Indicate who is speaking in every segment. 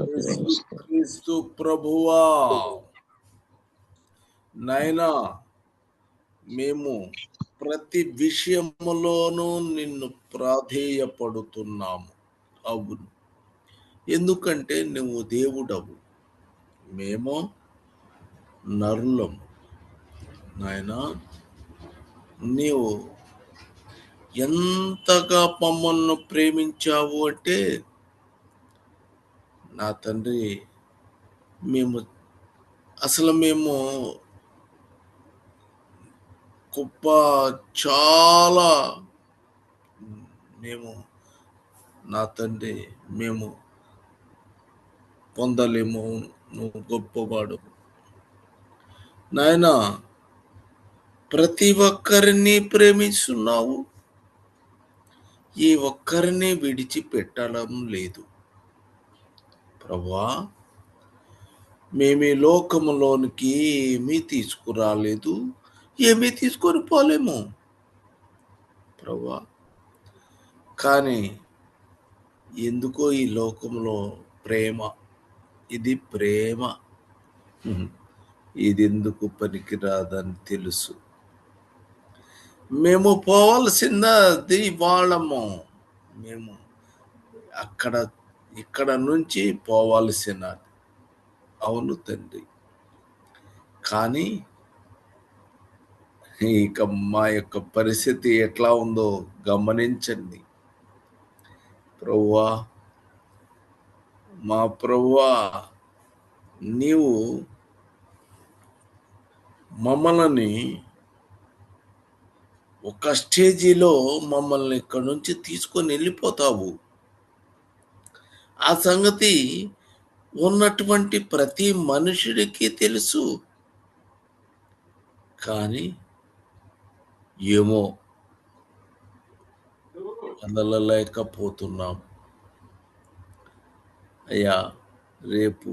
Speaker 1: క్రీస్తు ప్రభువా. నాయనా మేము ప్రతి విషయములోనూ నిన్ను ప్రాధేయపడుతున్నాము. అవును. ఎందుకంటే నువ్వు దేవుడవు. మేము నరులం నాయనా నీవు ఎంతగా మమ్మల్ని ప్రేమించావు అంటే నా తండ్రి మేము అసలు మేము గొప్ప చాలా మేము నా తండ్రి మేము పొందలేము నువ్వు గొప్పవాడు. నాయన ప్రతి ఒక్కరిని ప్రేమిస్తున్నావు. ఈ ఒక్కరిని విడిచిపెట్టడం లేదు. ప్రభా మేము ఈ లోకంలోనికి ఏమీ తీసుకురాలేదు ఏమీ తీసుకొని పోలేము. ప్రభా కానీ ఎందుకో ఈ లోకంలో ప్రేమ ఇది ప్రేమ. ఇది ఎందుకు పనికిరాదని తెలుసు. మేము పోవాల్సింది వాళ్ళము. మేము అక్కడ ఇక్కడ నుంచి పోవాల్సిన అవును తండ్రి. కానీ ఇక మా యొక్క పరిస్థితి ఎట్లా ఉందో గమనించండి. ప్రవ్వా మా ప్రవ్వా నీవు మమ్మల్ని ఒక స్టేజీలో మమ్మల్ని ఇక్కడ నుంచి తీసుకొని వెళ్ళిపోతావు. ఆ సంగతి ఉన్నటువంటి ప్రతి మనుషుడికి తెలుసు. కానీ ఏమో వదలలేకపోతున్నాం అయ్యా రేపు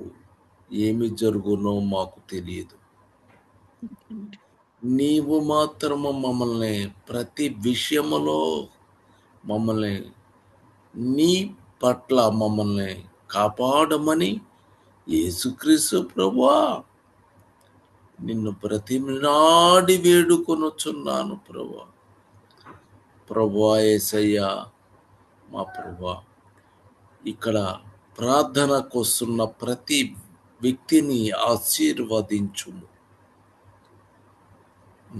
Speaker 1: ఏమి జరుగునో మాకు తెలియదు. నీవు మాత్రము మమ్మల్ని ప్రతి విషయములో మమ్మల్ని నీ పట్ల మమ్మల్ని కాపాడమని యేసుక్రీస్తు ప్రభా నిన్ను ప్రతినాడి వేడుకొనొచ్చున్నాను ప్రభా ప్రభా ఏసయ్యా మా ప్రభా ఇక్కడ ప్రార్థనకు వస్తున్న ప్రతి వ్యక్తిని ఆశీర్వదించుము.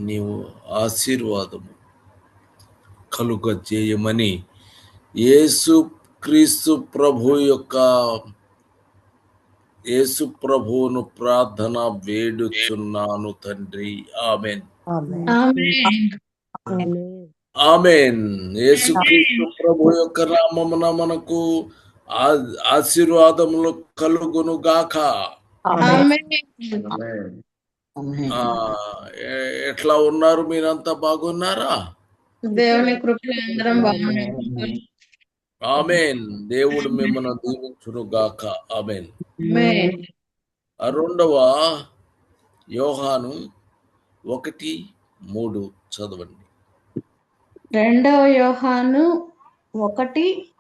Speaker 1: నీవు ఆశీర్వాదము కలుగజేయమని యేసు క్రీస్తు ప్రభు యొక్క యేసు ప్రభువును ప్రార్థన వేడుచున్నాను తండ్రి. ఆమెన్. ఆమెన్. యేసు క్రీస్తు ప్రభు యొక్క నామమున మనకు ఆ- ఆశీర్వాదములు కలుగును గాక ఎట్లా ఉన్నారు? మీరంతా బాగున్నారా?
Speaker 2: దేవుని కృపలో అందరం
Speaker 1: ఆమెన్. దేవుడు మిమ్మల్ని దీవించును గాక ఆమెన్. రెండవ యోహాను ఒకటి మూడు చదవండి.
Speaker 2: రెండవ యోహాను ఒకటి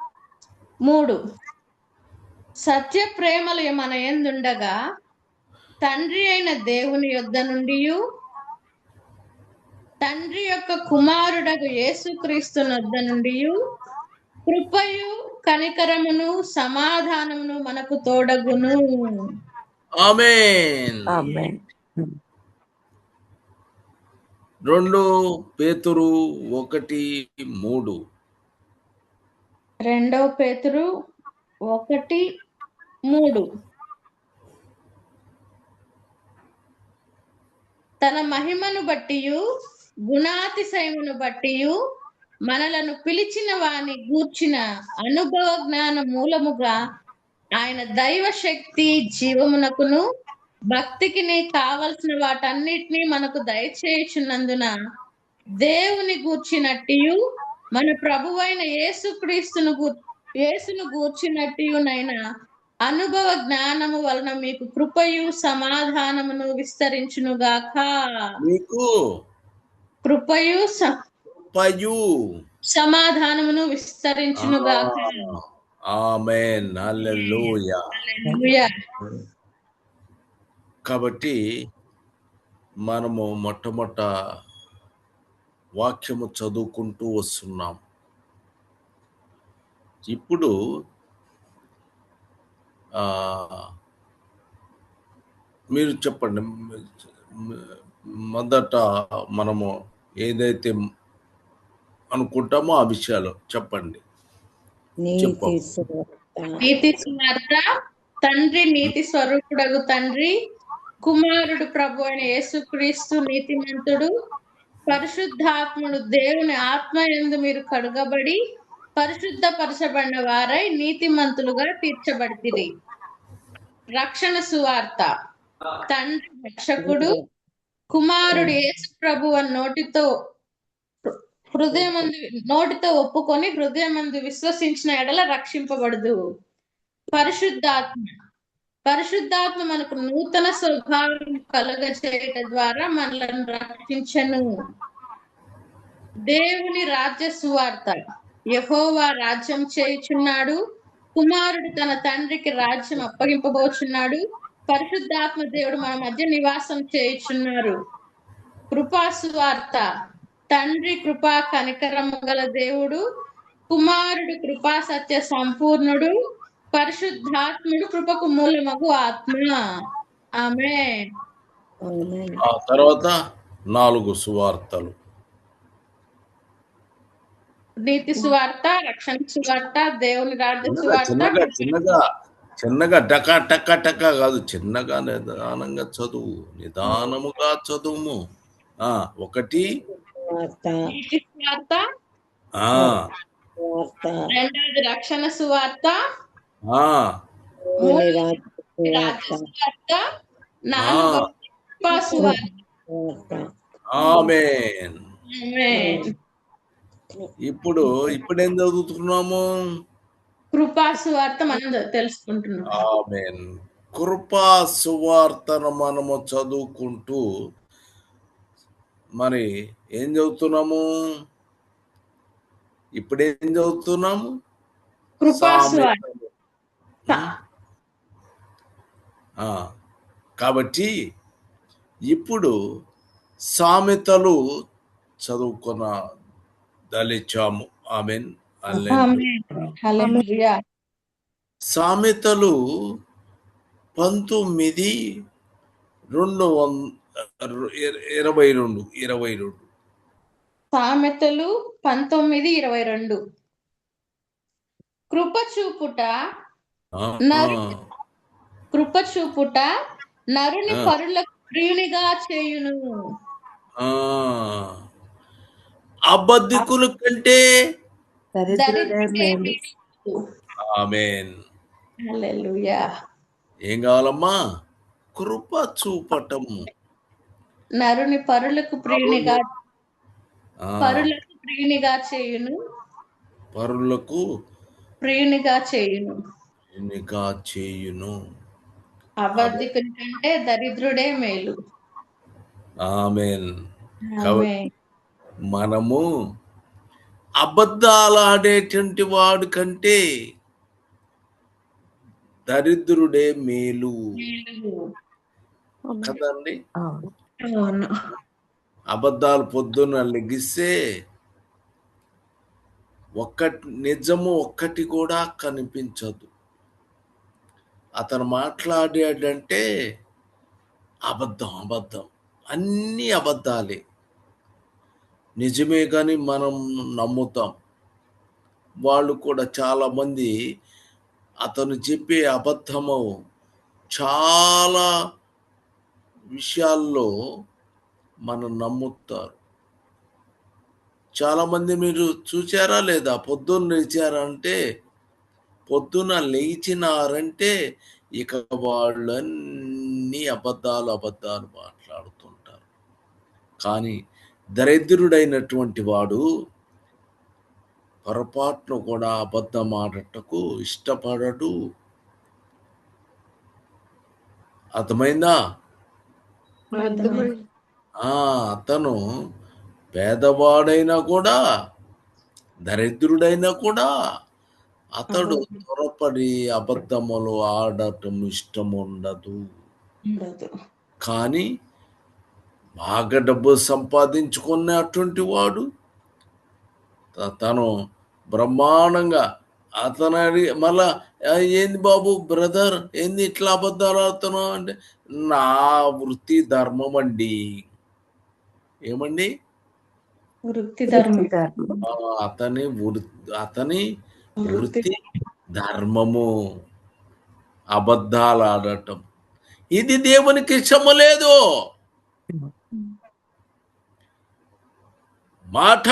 Speaker 2: మూడు. సత్య ప్రేమలు మన ఎందుండగా? తండ్రి అయిన దేవుని యొద్ద నుండి తండ్రి యొక్క కుమారుడగు యేసుక్రీస్తు నొద్ద నుండి కృపయు కనికరమును సమాధానమును మనకు తోడగును.
Speaker 1: ఆమెన్. రెండు పేతురు ఒకటి మూడు.
Speaker 2: రెండవ పేతురు ఒకటి మూడు. తన మహిమను బట్టియు గుణాతిశయమును బట్టియు మనలను పిలిచిన వాని గూర్చిన అనుభవ జ్ఞాన మూలముగా ఆయన దైవ శక్తి జీవమునకును భక్తికి కావలసిన వాటన్నిటినీ మనకు దయచేయుచున్నందున దేవుని గూర్చినట్టియు మన ప్రభువైన యేసుక్రీస్తును యేసును గూర్చినట్టియునైనా అనుభవ జ్ఞానము వలన మీకు కృపయు సమాధానమును విస్తరించునుగాక.
Speaker 1: మీకు
Speaker 2: కృపయు స-
Speaker 1: పయు
Speaker 2: సమాధానమును విస్తరించునుగాక
Speaker 1: ఆమెన్. హల్లెలూయా. కాబట్టి మనము మొట్టమొదట వాక్యము చదువుకుంటూ వస్తున్నాం. ఇప్పుడు ఆ, మీరు చెప్పండి. మొదట మనము ఏదైతే అనుకుంటామో ఆ విషయాలు చెప్పండి.
Speaker 3: నీతి. సువార్త
Speaker 2: నీతి సువార్త తండ్రి నీతి స్వరూపుడగు తండ్రి కుమారుడు ప్రభు అయిన యేసుక్రీస్తు నీతిమంతుడు పరిశుద్ధాత్ముడు దేవుని ఆత్మ యందు మీరు కడుగబడి పరిశుద్ధపరచబడిన వారై నీతిమంతులుగా తీర్చబడితిరి. రక్షణ సువార్త. తండ్రి రక్షకుడు కుమారుడు యేసు ప్రభు అని నోటితో హృదయమందు నోటితో ఒప్పుకొని హృదయమందు విశ్వసించిన ఎడల రక్షింపబడదు. పరిశుద్ధాత్మ. పరిశుద్ధాత్మ మనకు నూతన స్వభావం కలుగజేయట ద్వారా మనలను రక్షించను. దేవుని రాజ్య సువార్త. యహోవా రాజ్యం చేయుచున్నాడు. కుమారుడు తన తండ్రికి రాజ్యం అప్పగింపబోచున్నాడు. పరిశుద్ధాత్మ దేవుడు మన మధ్య నివాసం చేయుచున్నారు. కృపా సువార్త తండ్రి కృపా కనికరము గల దేవుడు కుమారుడు కృపా సత్య సంపూర్ణుడు పరిశుద్ధాత్ముడు కృపకు మూలమగు ఆత్మ. ఆమె
Speaker 3: ఆమేన్.
Speaker 1: ఆ తర్వాత నాలుగు సువార్తలు.
Speaker 2: నీతి సువార్త రక్షణ సువార్త దేవుని రాజ్య సువార్త.
Speaker 1: చిన్నగా చిన్నగా టకా టకా టకా కాదు చిన్నగా నిదానంగా చదువు. నిదానముగా చదువుము ఆ ఒకటి
Speaker 2: రెండవది రక్షణ సువార్త.
Speaker 1: ఇప్పుడు ఇప్పుడేం చదువుతున్నాము?
Speaker 2: కృపా సువార్త మనం తెలుసుకుంటున్నాం.
Speaker 1: ఆమెన్. కృపా సువార్తను మనము చదువుకుంటూ మరి ఏం చదువుతున్నాము ఇప్పుడేం చదువుతున్నాము సామెతలు. ఆ, కాబట్టి ఇప్పుడు సామెతలు చదువుకున్న ఆమెన్.
Speaker 2: ఆమేన్. హల్లెలూయా.
Speaker 1: సామెతలు పంతొమ్మిది రెండు వం ఇరవై రెండు ఇరవై రెండు
Speaker 2: సామెతలు పంతొమ్మిది ఇరవై రెండు కృప చూపుట నరు- కృప చూపుట నరుని
Speaker 1: ఆ.
Speaker 2: పరులకు ప్రియునిగా చేయును
Speaker 1: ఆ. అబద్ధికుల కంటే. ఆమెన్. ఏం కావాలమ్మా కృప చూపటం
Speaker 2: నరుని పరులకు ప్రియునిగా పరులకు ప్రియునిగా చేయును.
Speaker 1: పరులకు
Speaker 2: ప్రియునిగా చేయును.
Speaker 1: ఎన్నిక చేయును.
Speaker 2: అబద్ధికుని కంటే దరిద్రుడే మేలు.
Speaker 1: ఆమెన్. మనము అబద్ధాలు ఆడేటువంటి వాడు కంటే దరిద్రుడే మేలు.
Speaker 2: మేలు.
Speaker 1: కదండి?
Speaker 2: అవును.
Speaker 1: అబద్ధాలు పొద్దున్న లెగిస్తే ఒక్కటి నిజము ఒక్కటి కూడా కనిపించదు. అతను మాట్లాడాడంటే అబద్ధం అబద్ధం. అన్నీ అబద్ధాలే. నిజమే కానీ మనం నమ్ముతాం. వాళ్ళు కూడా చాలామంది అతను చెప్పే అబద్ధము చాలా విషయాల్లో మనం నమ్ముతారు. చాలామంది మీరు చూచారా లేదా? పొద్దున్న లేచారా అంటే పొద్దున లేచినారంటే ఇక వాళ్ళన్నీ అబద్ధాలు అబద్ధాలు మాట్లాడుతుంటారు. కానీ దరిద్రుడైనటువంటి వాడు పొరపాటును కూడా అబద్ధం ఆడటకు ఇష్టపడడు. అర్థమైందా? అతను పేదవాడైనా కూడా దరిద్రుడైనా కూడా అతడు. త్వరపడి అబద్ధములు ఆడటం ఇష్టం ఉండదు. కానీ బాగా డబ్బు సంపాదించుకునే అటువంటి వాడు తను బ్రహ్మాండంగా అతను అడిగి మళ్ళా "ఆ, ఏంది బాబు బ్రదర్ ఏంది ఇట్లా అబద్ధాలు ఆడుతున్నావు? అంటే నా వృత్తి ధర్మం అండి ఏమండి?
Speaker 2: వృత్తి ధర్మం.
Speaker 1: ఆ, అతని వృత్తి అతని వృత్తి ధర్మము. అబద్ధాలు ఆడటం ఇది దేవునికి ఇష్టము లేదు. మాట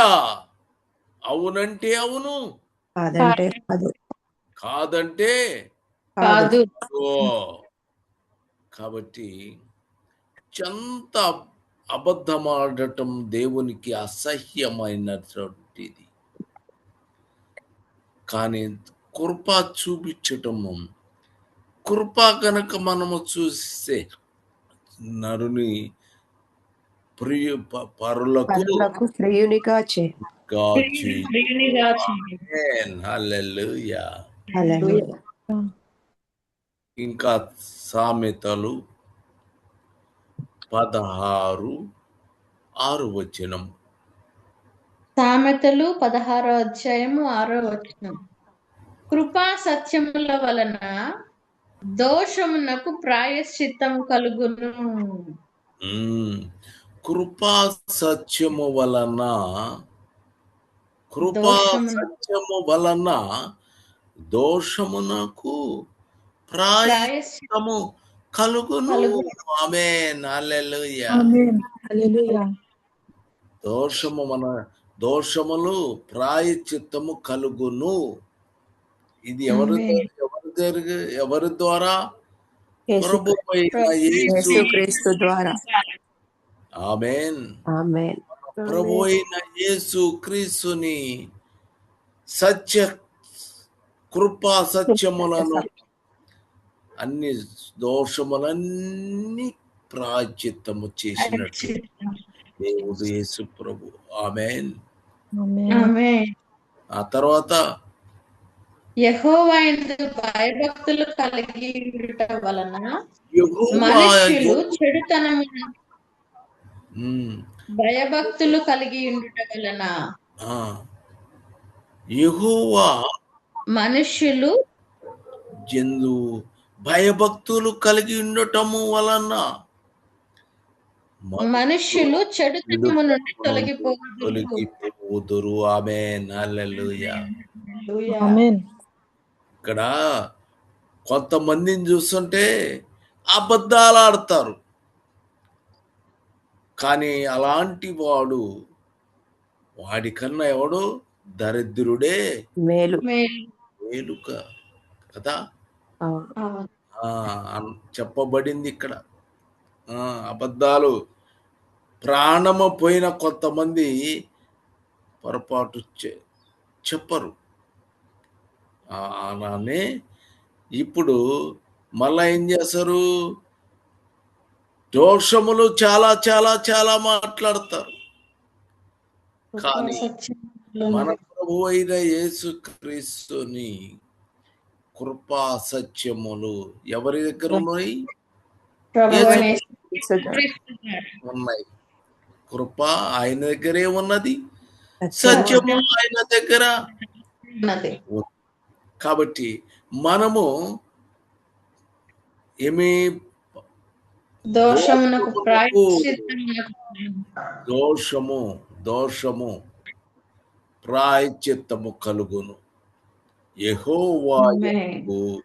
Speaker 1: అవునంటే అవును.
Speaker 4: కాదంటే కాదు.
Speaker 1: కాదంటే
Speaker 2: కాదు.
Speaker 1: ఓ. కాబట్టి చెంత అబద్ధమాడటం దేవునికి అసహ్యమైనటువంటిది. కానీ కృప చూపించటము కృప కనుక మనము చూస్తే నరుని ప్రియ పరులకు
Speaker 4: ప్రియునిగా చే
Speaker 1: కాచి
Speaker 2: ప్రియునిగా చేయండి.
Speaker 1: హల్లెలూయా
Speaker 4: హల్లెలూయా.
Speaker 1: ఇంకా సామెతలు పదహారు ఆరు వచనం.
Speaker 2: సామెతలు పదహారో అధ్యాయము ఆరో వచనం. కృపా సత్యముల వలన దోషమునకు ప్రాయశ్చిత్తం కలుగును.
Speaker 1: కృపా సత్యము వలన కృపా సత్యము వలన దోషమునకు
Speaker 2: ప్రాయశ్చిత్తం
Speaker 1: ప్రాయము కలుగును.
Speaker 2: కలుగును.
Speaker 1: ఆమె హల్లెలూయా. దోషము మన దోషములు ప్రాయచిత్తము కలుగును. ఇది ఎవరి
Speaker 2: ఆమేన్.
Speaker 1: ఎవరి దగ్గర ఎవరి ద్వారా? ప్రభు అయిన యేసు
Speaker 4: యేసుక్రీస్తు ద్వారా.
Speaker 1: ఆమేన్.
Speaker 4: ఆమేన్.
Speaker 1: ప్రభు అయిన యేసు క్రీస్తుని సత్య కృపా సత్యములను అన్ని దోషములన్నీ ప్రాచిత్తము చేసినట్టు. దేవుడు యేసు ప్రభు. ఆమెన్.
Speaker 2: ఆమె
Speaker 1: ఆ తర్వాత
Speaker 2: భయభక్తులు కలిగి ఉండుట వలన
Speaker 1: యెహోవా
Speaker 2: మనుష్యులు చెడుతనము
Speaker 1: ఉమ్,
Speaker 2: భయభక్తులు కలిగి ఉండుట వలన
Speaker 1: ఆ, యెహోవా
Speaker 2: మనుష్యులు
Speaker 1: జందు భయభక్తులు కలిగి ఉండటము వలన
Speaker 2: మనుష్యులు చెడుతనము నుండి తొలగిపోదు
Speaker 1: తొలగిపోదురు ఆమె హల్లెలూయా.
Speaker 2: ఆమేన్.
Speaker 1: ఇక్కడ కొంతమందిని చూస్తుంటే అబద్ధాలు ఆడతారు. కానీ అలాంటి వాడు వాడికన్నా ఎవడు దరిద్రుడే?
Speaker 4: మేలు.
Speaker 1: మేలుక. కదా? చెప్పబడింది ఇక్కడ. ఆ, అబద్ధాలు. ప్రాణము పోయిన కొంతమంది పొరపాటు చెప్పరు. ఆ, అలానే ఇప్పుడు మళ్ళా ఏం చేస్తారు? దోషములు చాలా చాలా చాలా మాట్లాడతారు. కానీ మన ప్రభు అయిన యేసు క్రీస్తుని కృపా సత్యములు ఎవరి దగ్గర ఉన్నాయి ఉన్నాయి. కృప ఆయన దగ్గరే ఉన్నది.
Speaker 4: సత్యం.
Speaker 1: సత్యము ఆయన దగ్గర కాబట్టి మనము ఏమి దోషము దోషము ప్రాయచిత్తము కలుగును. యెహోవాయందు.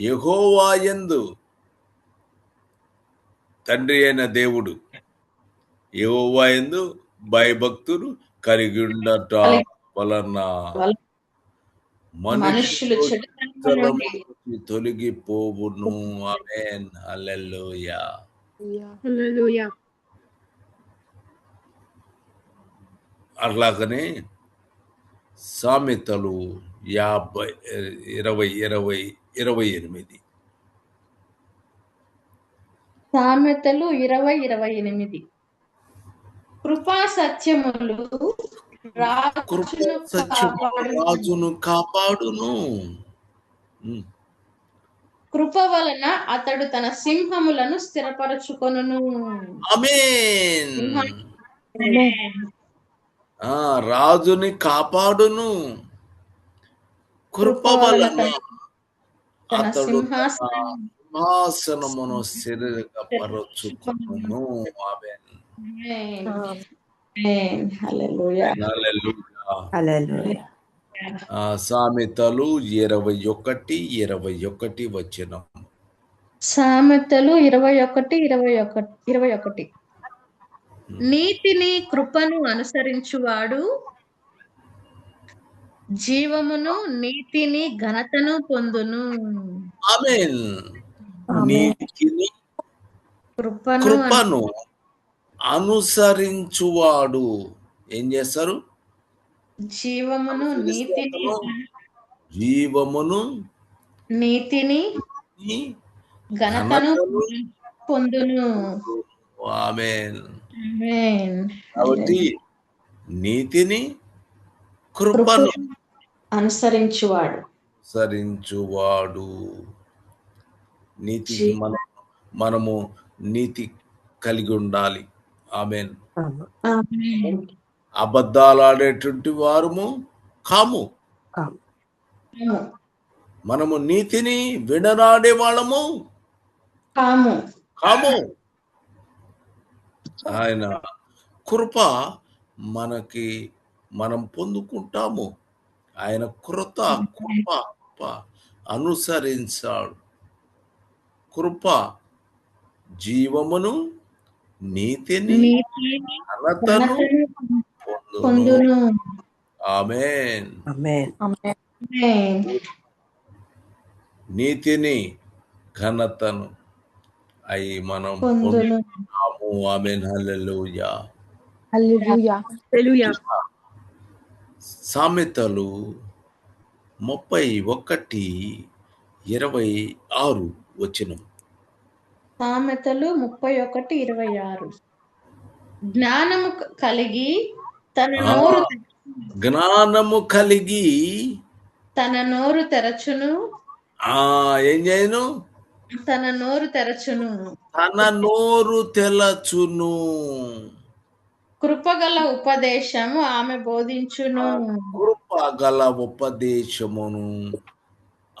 Speaker 1: యెహోవాయందు తండ్రి అయిన దేవుడు. యెహోవాయందు భయభక్తులు కలిగి ఉండట వలన
Speaker 2: మనుషులు
Speaker 1: తొలగిపోవును. ఆమేన్. హల్లెలూయా. అట్లాగనే సామెతలు యాభై ఇరవై ఇరవై ఇరవై ఎనిమిది.
Speaker 2: సామెతలు ఇరవై ఇరవై ఎనిమిది. కృపా సత్యములు
Speaker 1: కృప
Speaker 2: రాజును కాపాడును. కృప వలన అతడు తన సింహములను.
Speaker 1: ఆ రాజుని కాపాడును. కృప వలన
Speaker 2: తన
Speaker 1: అతడు సింహాసనమును స్థిరపరచుకును సామెతలు ఇరవై ఒకటి ఇరవై ఒకటి వచ్చిన
Speaker 2: సామెతలు ఇరవై ఒకటి ఇరవై ఒకటి ఇరవై ఒకటి. నీతిని కృపను అనుసరించువాడు జీవమును నీతిని ఘనతను పొందును.
Speaker 1: ఆమేన్. నీతిని
Speaker 2: కృపను
Speaker 1: కృపను అనుసరించువాడు. ఏం చేస్తారు?
Speaker 2: జీవమును నీతిని
Speaker 1: జీవమును
Speaker 2: నీతిని ఘనతను పొందును.
Speaker 1: ఆమేన్.
Speaker 2: ఆమేన్.
Speaker 1: కాబట్టి నీతిని కృపను
Speaker 2: అనుసరించువాడు.
Speaker 1: అనుసరించువాడు. నీతి మనం మనము నీతి కలిగి ఉండాలి. ఆమెన్.
Speaker 4: ఆమెన్.
Speaker 2: ఆమేన్.
Speaker 1: అబద్ధాలు ఆడేటువంటి వారము కాము. మనము నీతిని విడనాడే వాళ్ళము
Speaker 2: కాము.
Speaker 1: కాము. ఆయన కృప మనకి మనం పొందుకుంటాము. ఆయన కృత కృప అనుసరించాడు. కృప జీవమును నీతిని
Speaker 2: నీతిని
Speaker 1: ఘనతను పొందును. ఆమేన్.
Speaker 4: ఆమేన్.
Speaker 2: ఆమేన్.
Speaker 1: నీతిని ఘనతను అయి మనం పొందుతాము. ఆమెన్. హల్లెలూయా.
Speaker 5: హల్లెలూయా.
Speaker 1: సామెతలు ముప్పై ఒకటి ఇరవై ఆరు వచనం.
Speaker 2: సామెతలు ముప్పై ఒకటి ఇరవై ఆరు. జ్ఞానము కలిగి తన. నోరు
Speaker 1: జ్ఞానము కలిగి
Speaker 2: తన నోరు తెరచును.
Speaker 1: ఆ ఏం చేయను?
Speaker 2: తన నోరు తెరచును.
Speaker 1: తన నోరు తెలచును.
Speaker 2: కృపగల ఉపదేశము ఆమె బోధించును.
Speaker 1: కృప గల ఉపదేశమును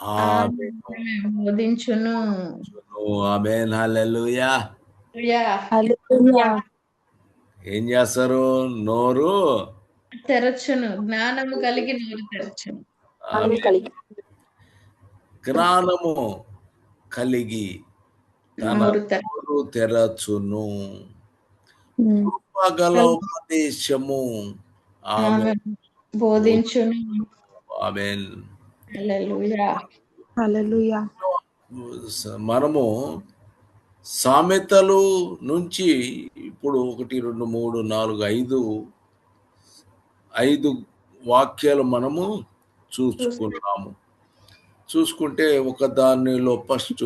Speaker 1: ఆమె
Speaker 2: ఆమె బోధించును.
Speaker 1: హల్లెలూయా.
Speaker 5: హల్లెలూయా.
Speaker 1: ఏం చేస్తారు? నోరు?
Speaker 2: తెరచును. జ్ఞానము కలిగి నోరు తెరచును.
Speaker 5: ఆమె కలిగి.
Speaker 1: జ్ఞానము కలిగి తన తెరచును. గల ఉపదేశము. ఆమె
Speaker 2: బోధించును.
Speaker 1: ఆమెన్.
Speaker 2: హల్లెలూయా.
Speaker 5: హల్లెలూయా.
Speaker 1: మనము సామెతలు నుంచి ఇప్పుడు ఒకటి రెండు మూడు నాలుగు ఐదు ఐదు వాక్యాలు మనము చూసుకున్నాము. చూసుకుంటే ఒక దానిలో ఫస్ట్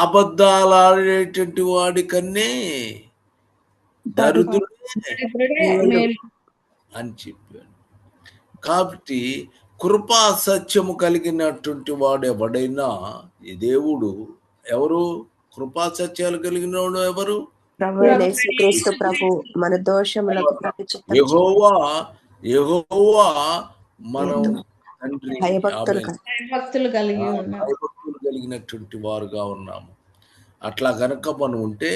Speaker 1: అబద్ధాలు ఆడేటువంటి వాడికన్నే దరిద్రుడే అని చెప్పాడు. కాబట్టి కృపా సత్యము కలిగినటువంటి వాడు ఎవడైనా ఈ దేవుడు ఎవరు? కృపా సత్యాలు కలిగిన వాడు ఎవరు?
Speaker 4: ప్రభు యేసుక్రీస్తు ప్రభు మన
Speaker 1: యెహోవా యెహోవా
Speaker 4: భయభక్తులు
Speaker 1: కలిగినటువంటి వారుగా ఉన్నాము. అట్లా గనక మనం ఉంటే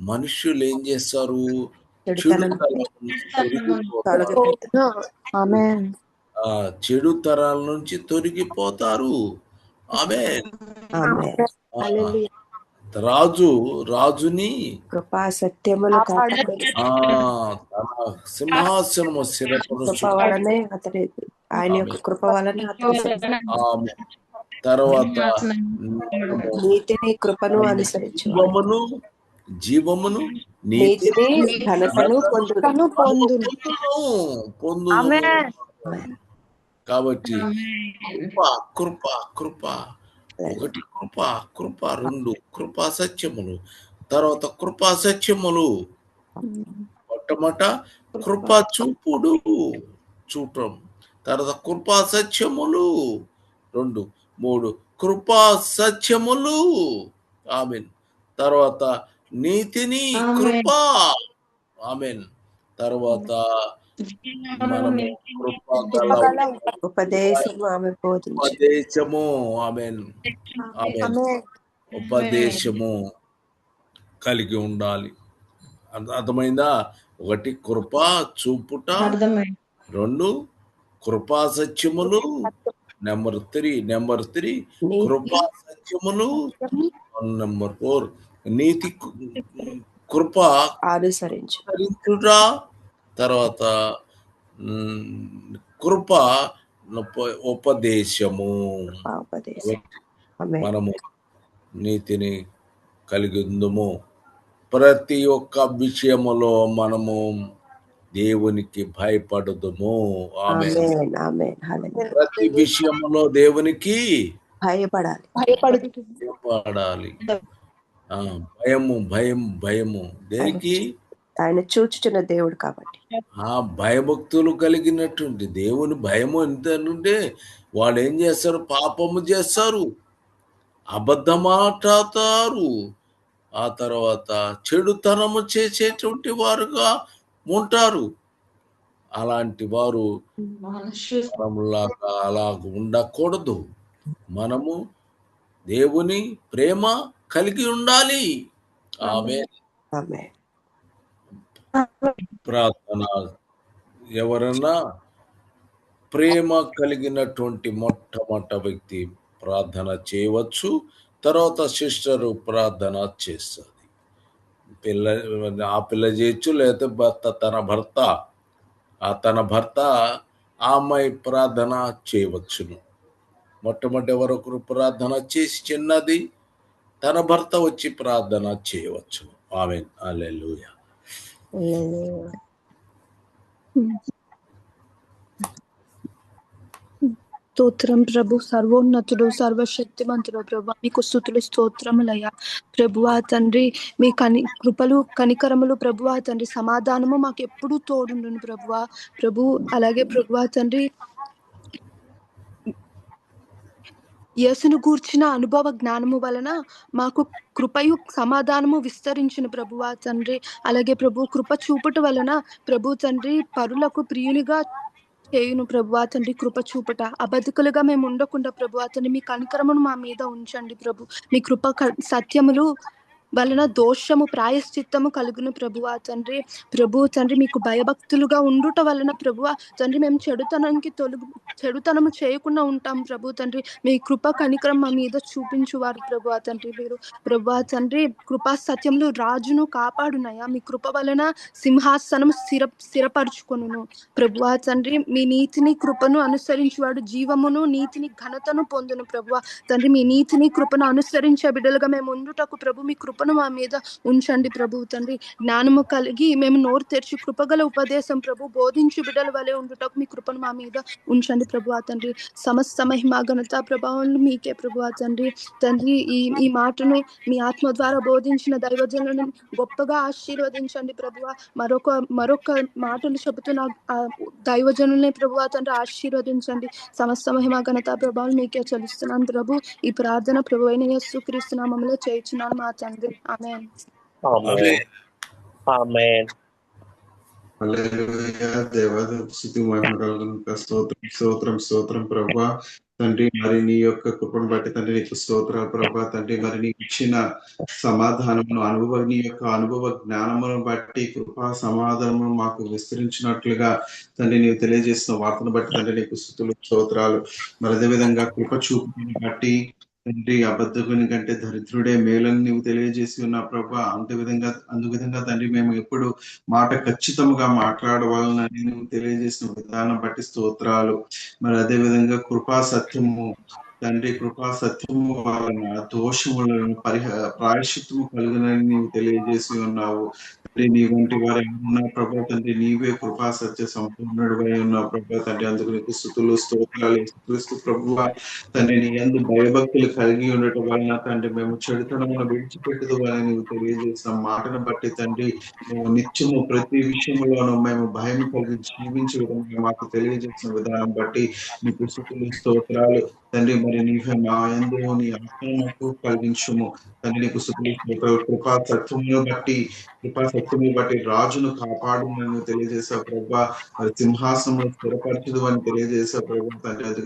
Speaker 1: మనుష్యులు ఏం చేస్తారు చెడు తరాల నుంచి తొలగిపోతారు.
Speaker 4: తొలగిపోతారు
Speaker 5: ఆమేన్.
Speaker 1: ఆ చెడు తరాల నుంచి తొలగిపోతారు. ఆమె
Speaker 4: ఆమేన్.
Speaker 5: హల్లెలూయా.
Speaker 1: రాజు రాజుని
Speaker 4: కృపా సత్యములు
Speaker 1: సింహాసనము
Speaker 4: ఆయన యొక్క కృప వలనే
Speaker 1: తర్వాత
Speaker 4: నీతిని కృపను అనుసరించు.
Speaker 1: జీవమును
Speaker 4: పొందు.
Speaker 1: కాబట్టి కృప కృప కృప. ఒకటి కృప కృప రెండు కృపా సత్యములు. తర్వాత కృపా సత్యములు. మొట్టమొదట కృపా చూపుడు చూడటం తర్వాత కృపా సత్యములు రెండు మూడు కృపా సత్యములు. ఆమెన్. తర్వాత నీతిని. కృపా. ఆమెన్. తర్వాత
Speaker 4: ఉపదేశము ఆమె
Speaker 1: ఉపదేశము. ఆమెన్. ఆమెన్. ఉపదేశము కలిగి ఉండాలి. అర్థ- అర్థమైందా? ఒకటి కృప చూపుట. రెండు కృపా సత్యములు. నెంబర్ త్రీ నెంబర్ త్రీ కృపా సత్యములు. Number four. నీతి కృప
Speaker 4: అనుసరించు
Speaker 1: అనుసరించుట తర్వాత కృప ఉప- ఉపదేశము. మనము నీతిని కలిగి ఉందము ప్రతి ఒక్క విషయములో మనము దేవునికి భయపడదుము. ఆమె
Speaker 4: ఆమెన్ ఆమెన్. హల్లెలూయా.
Speaker 1: ప్రతి విషయములో దేవునికి
Speaker 4: భయపడాలి.
Speaker 1: భయపడాలి. భయము భయం భయము. దేనికి?
Speaker 4: ఆయన చూచుచున్న దేవుడు కాబట్టి.
Speaker 1: ఆ భయభక్తులు కలిగినటువంటి దేవుని భయము ఎంతనుంటే వాళ్ళు ఏం చేస్తారు? పాపము చేస్తారు. అబద్ధం మాట్లాడతారు ఆ తర్వాత చెడుతనము చేసేటువంటి వారుగా ఉంటారు. అలాంటి వారు
Speaker 2: మనుషు
Speaker 1: మనలాగా అలా ఉండకూడదు. మనము దేవుని ప్రేమ కలిగి ఉండాలి. ఆమె
Speaker 4: ఆమె
Speaker 1: ప్రార్థన ఎవరన్నా ప్రేమ కలిగినటువంటి మొట్టమొదట వ్యక్తి ప్రార్థన చేయవచ్చు. తర్వాత సిస్టరు ప్రార్థన చేస్తుంది. పిల్ల ఆ పిల్ల చేయొచ్చు లేకపోతే భర్త తన భర్త ఆ తన భర్త ఆ అమ్మాయి ప్రార్థన చేయవచ్చును. మొట్టమొదటి ఎవరొకరు ప్రార్థన చేసి చిన్నది తన భర్త వచ్చి ప్రార్థన చేయవచ్చు ఆమె
Speaker 5: స్తోత్రం ప్రభు సర్వోన్నతుడు సర్వశక్తివంతుడు ప్రభు మీకు స్థుతులు స్తోత్రములయ్యా. ప్రభువా తండ్రి మీ కని కృపలు కనికరములు ప్రభువా తండ్రి సమాధానము మాకు ఎప్పుడూ తోడుండును ప్రభువా ప్రభు అలాగే ప్రభువా తండ్రి యేసును గూర్చిన అనుభవ జ్ఞానము వలన మాకు కృపయు సమాధానము విస్తరించిన ప్రభువా తండ్రి. అలాగే ప్రభు కృప చూపుట వలన ప్రభు తండ్రి పరులకు ప్రియునిగా చేయును ప్రభువా తండ్రి కృప చూపట. అబద్ధకులుగా మేము ఉండకుండా ప్రభు అతని మీ కనికరమును మా మీద ఉంచండి ప్రభు. మీ కృప క- సత్యములు వలన దోషము ప్రాయశ్చిత్తము కలుగును ప్రభువా తండ్రి. ప్రభు తండ్రి మీకు భయభక్తులుగా ఉండుట వలన ప్రభువ తండ్రి మేము చెడుతనానికి తొలుగు చెడుతనము చేయకుండా ఉంటాం ప్రభు తండ్రి. మీ కృప కనికరం మా మీద చూపించువారు ప్రభువా తండ్రి మీరు. ప్రభువా తండ్రి కృపా సత్యములు రాజును కాపాడునయా. మీ కృప వలన సింహాసనం స్థిర స్థిరపరుచుకొను ప్రభువా తండ్రి మీ నీతిని కృపను అనుసరించువాడు జీవమును నీతిని ఘనతను పొందును ప్రభువా తండ్రి. మీ నీతిని కృపను అనుసరించే బిడ్డలుగా మేము ఉండుటకు ప్రభు మీ కృప కృపను మా మీద ఉంచండి ప్రభు తండ్రి. జ్ఞానము కలిగి మేము నోరు తెరిచి కృపగల ఉపదేశం ప్రభు. బోధించి బిడ్డల వలె ఉండుటకు మీ కృపను మా మీద ఉంచండి ప్రభు తండ్రి. సమస్త మహిమ ఘనత ప్రభావం మీకే ప్రభు తండ్రి. తండ్రి ఈ ఈ మాటను మీ ఆత్మ ద్వారా బోధించిన దైవజనులను గొప్పగా ఆశీర్వదించండి ప్రభువ మరొక మరొక మాటలు చెబుతున్న దైవజనుల్ని ప్రభు తండ్రి ఆశీర్వదించండి. సమస్త మహిమా ఘనత ప్రభావం మీకే చెల్లిస్తున్నాను ప్రభు. ఈ ప్రార్థన ప్రభు అయిన యేసు క్రీస్తు చేయించున్నాను మా తండ్రి. ఆమె
Speaker 6: Amen. Amen.
Speaker 7: హల్లెలూయా దేవాది స్థుతి మహిమకలుగును స్తోత్రం స్తోత్రం స్తోత్రం ప్రభా. తండ్రి మరి నీ యొక్క కృపను బట్టి తండ్రి నీకు స్తోత్రాలు ప్రభా. తండ్రి మరి నీకు ఇచ్చిన సమాధానమును అనుభవ నీ యొక్క అనుభవ జ్ఞానమును బట్టి కృపా సమాధానమును మాకు విస్తరించినట్లుగా తండ్రి నీవు తెలియజేసిన వార్తను బట్టి తండ్రి నీకు స్థుతులు స్తోత్రాలు. మరి అదేవిధంగా కృప చూపుని బట్టి తండ్రి అబద్ధకుని కంటే దరిద్రుడే మేలని నీవు తెలియజేసి ఉన్న ప్రభా. అంత విధంగా అందు విధంగా తండ్రి మేము ఎప్పుడు మాట ఖచ్చితంగా మాట్లాడవాలని నువ్వు తెలియజేసిన విధానం బట్టి స్తోత్రాలు. మరి అదే విధంగా కృపా సత్యము తండ్రి కృపా సత్యము వలన దోషములను పరిహ ప్రాయశ్చిత్తము కలుగునని నీవు తెలియజేసి ఉన్నావు. తండ్రి నీ వంటి వారు ఉన్నా ప్రభా? తండ్రి నీవే కృపా సత్య సంపూర్ణుడు ఉన్నావు ప్రభా. తండ్రి అందుకు నీకు స్థుతులు స్తోత్రాలు క్రీస్తు ప్రభువ. తండ్రి నీ ఎందు భయభక్తులు కలిగి ఉండటం వలన తండ్రి మేము చెడుతనమును విడిచిపెట్టదు అని నీవు తెలియజేసిన మాటను బట్టి తండ్రి మేము నిత్యము ప్రతి విషయంలోనూ మేము భయం కలిగి జీవించే విధంగా మాకు తెలియజేసిన విధానం బట్టి నీకు స్థుతులు స్తోత్రాలు తండ్రి మరి నీవే మా ఎందు నీ ఆత్మకు కలిగించుము. తండ్రి నీకు కృపా సత్యమును బట్టి కృపా సత్యమును బట్టి రాజును కాపాడు నన్ను తెలియజేసావు ప్రభా. మరి సింహాసనం స్థిరపరచదు అని తెలియజేసావు ప్రభా. తండ్రి అది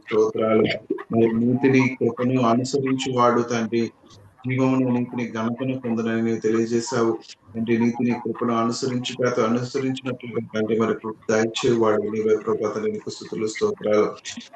Speaker 7: స్తోత్రాలు. మరి నీతిని కృపను అనుసరించువాడు తండ్రి. జీవమును నీతిని ఘనతను పొందనని నీవు తెలియజేశావు. తండ్రి నీతిని కృపను అనుసరించి అనుసరించినట్లుగా తండ్రి మరి దయచేవాడు. నీవే ప్రభా నీకు స్థుతులు స్తోత్రాలు.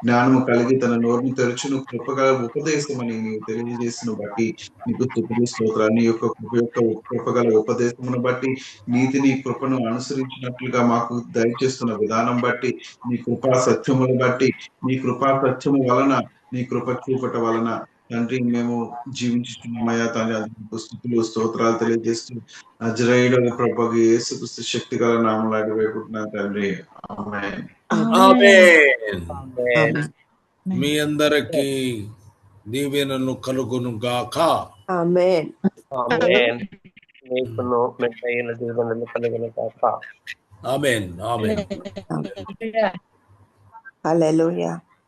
Speaker 7: జ్ఞానము కలిగి తన నోరును తెరచును. కృపగల ఉపదేశమని నీవు తెలియజేసిన బట్టి నీకు స్థుతులు స్తోత్రాలు. నీ యొక్క కృప యొక్క కృపగల ఉపదేశమును బట్టి నీతిని కృపను అనుసరించినట్లుగా మాకు దయచేస్తున్న విధానం బట్టి నీ కృపా సత్యమును బట్టి నీ కృపా సత్యము వలన నీ కృప చూపట వలన తండ్రి మేము జీవించుతున్నామయ్యా తండ్రి అందుకు స్థుతులు స్తోత్రాలు తెలియజేస్తూ అజరాయుడు ప్రభు యేసుక్రీస్తు శక్తి గల నామలాడి వేడుకుంటున్నా తండ్రి. ఆమేన్.
Speaker 1: ఆమేన్.
Speaker 6: ఆమేన్.
Speaker 1: మీ అందరికి దీవెనలు కలుగును గాక
Speaker 4: ఆమెన్.
Speaker 6: ఆమేన్. నీకును మెట్టయిన దీవెనలు కలిగిన కాక
Speaker 1: ఆమెన్. ఆమెన్.
Speaker 4: హల్లెలూయా.